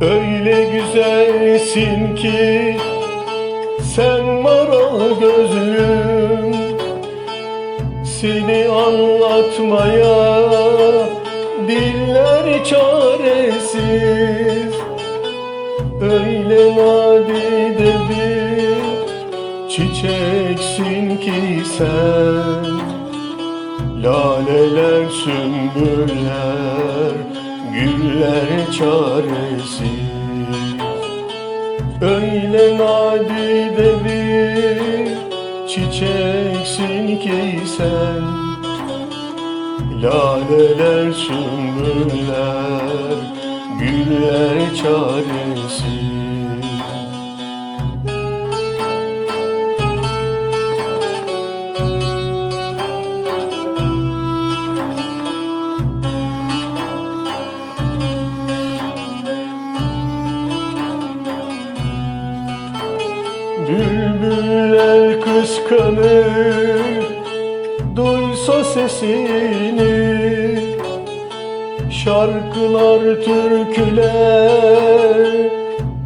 Öyle güzelsin ki sen mara gözlüm. Seni anlatmaya diller çaresiz. Öyle nadide bir çiçeksin ki sen. Laleler, sümbüller, güller çaresiz Öyle nadide bir çiçeksin ki sen. Laleler, sümbüller, güller çaresiz Bülbüller kıskanır Duysa sesini. Şarkılar, türküler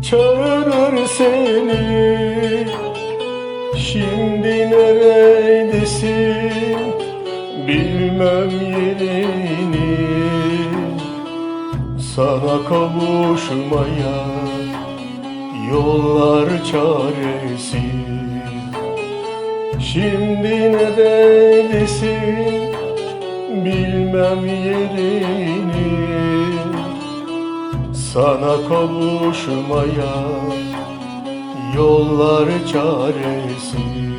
Çağırır seni. Şimdi neredesin Bilmem yerini. Sana kavuşmaya Yollar çaresiz Şimdi neredesin Bilmem yerini. Sana kavuşmaya Yollar çaresiz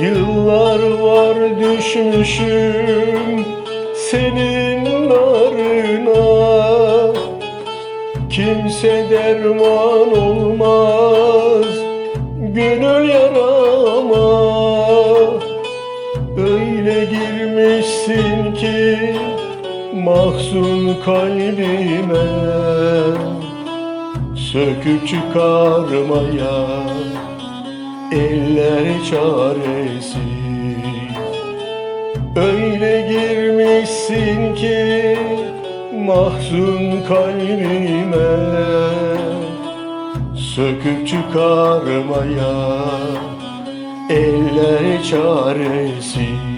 Yıllar var düşmüşüm senin narına. Kimse derman olmaz gönül yarama. Öyle girmişsin ki mahzun kalbime Söküp çıkarmaya eller çaresiz Öyle girmişsin ki mahzun kalbime. Söküp çıkarmaya eller çaresiz